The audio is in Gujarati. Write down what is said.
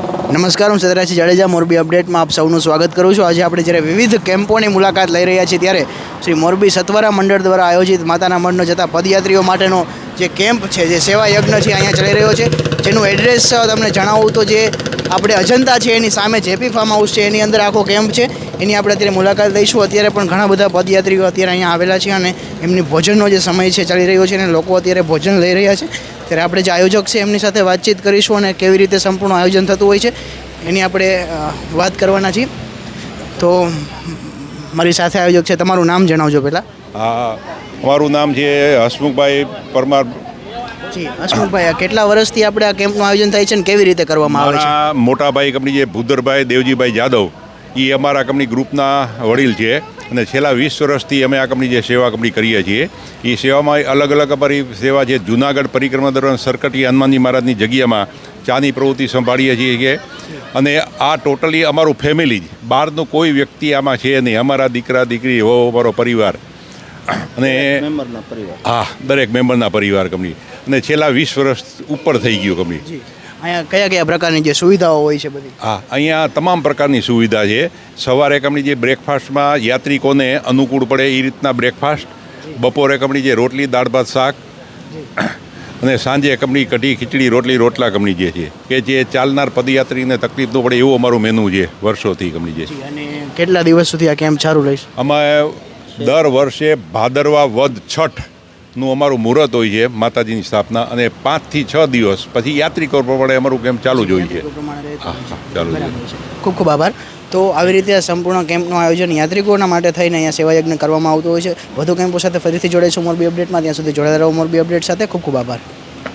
નમસ્કાર, હું સદરાજી જાડેજા, મોરબી અપડેટમાં આપ સૌનું સ્વાગત કરું છું. આજે આપણે જ્યારે વિવિધ કેમ્પોની મુલાકાત લઈ રહ્યા છીએ ત્યારે શ્રી મોરબી સત્વરા મંડળ દ્વારા આયોજિત માતાના મઢનો જતા પદયાત્રીઓ માટેનો જે કેમ્પ છે, જે સેવા યજ્ઞ છે, અહીંયા ચાલી રહ્યો છે. જેનું એડ્રેસ તમને જણાવું તો જે આપણે અજંતા છે, એની સામે જેપી ફાર્મ હાઉસ છે, એની અંદર આખો કેમ્પ છે. એની આપણે અત્યારે મુલાકાત લઈશું. અત્યારે પણ ઘણા બધા પદયાત્રીઓ અત્યારે અહીંયા આવેલા છે અને એમની ભોજનનો જે સમય છે, ચાલી રહ્યો છે અને લોકો અત્યારે ભોજન લઈ રહ્યા છે. ત્યારે આપણે જે આયોજક છે, એમની સાથે વાતચીત કરીશું અને કેવી રીતે સંપૂર્ણ આયોજન થતું હોય છે, એની આપણે વાત કરવાના છીએ. તો મારી સાથે આયોજક છે, તમારું નામ જણાવજો પહેલાં. મારું નામ છે હસમુખભાઈ પરમાર જી હસમુખભાઈ કેટલા વર્ષથી આપણે આ કેમ્પનું આયોજન થાય છે અને કેવી રીતે કરવામાં આવે છે? મોટાભાઈ કંપની જે ભૂદરભાઈ દેવજીભાઈ જાદવ એ અમારા કંપની ગ્રુપના વડીલ છે અને છેલ્લા વીસ વર્ષથી અમે આ કંપની જે સેવા કંપની કરીએ છીએ એ સેવામાં અલગ અલગ અમારી સેવા છે. જુનાગઢ પરિક્રમા દરમિયાન સરકટી હનુમાનજી મહારાજની જગ્યામાં ચાની પ્રવૃત્તિ સંભાળીએ છીએ કે અને આ ટોટલી અમારું ફેમિલી જ બહારનું કોઈ વ્યક્તિ આમાં છે નહીં. અમારા દીકરા દીકરી હો અમારો પરિવાર. અને હા દરેક મેમ્બરના પરિવાર કંપની. અને છેલ્લા વીસ વર્ષ ઉપર થઈ ગયું કંપની અહીંયા કયા કયા પ્રકારની જે સુવિધાઓ હોય છે બધી? હા અહીંયા તમામ પ્રકારની સુવિધા છે. સવારે કંપની જે બ્રેકફાસ્ટમાં યાત્રિકોને અનુકૂળ પડે એ રીતના બ્રેકફાસ્ટ. બપોરે કંપની જે રોટલી દાળ ભાત શાક. અને સાંજે કંપની કઢી ખીચડી રોટલી રોટલા કંપની જે છે. કે જે ચાલનાર પદયાત્રીને તકલીફ ન પડે એવું અમારું મેનુ છે વર્ષોથી કંપની જે. છે અને કેટલા દિવસ સુધી આ કેમ્પ ચાલુ રહીશ? અમે દર વર્ષે ભાદરવા વધ છઠ નું અમારું મુહૂર્ત હોય છે માતાજીની સ્થાપના અને પાંચથી છ દિવસ પછી યાત્રિકો પ્રમાણે અમારું કેમ્પ ચાલુ જ હોય છે. ચાલુ ખૂબ ખૂબ આભાર. તો આવી રીતે આ સંપૂર્ણ કેમ્પનું આયોજન યાત્રિકોના માટે થઈને અહીંયા સેવા યજ્ઞ કરવામાં આવતું હોય છે. વધુ કેમ્પો સાથે ફરીથી જોડાઈશું. મોરબી અપડેટમાં ત્યાં સુધી જોડાયેલા રહો. મોરબી અપડેટ સાથે ખૂબ ખૂબ આભાર.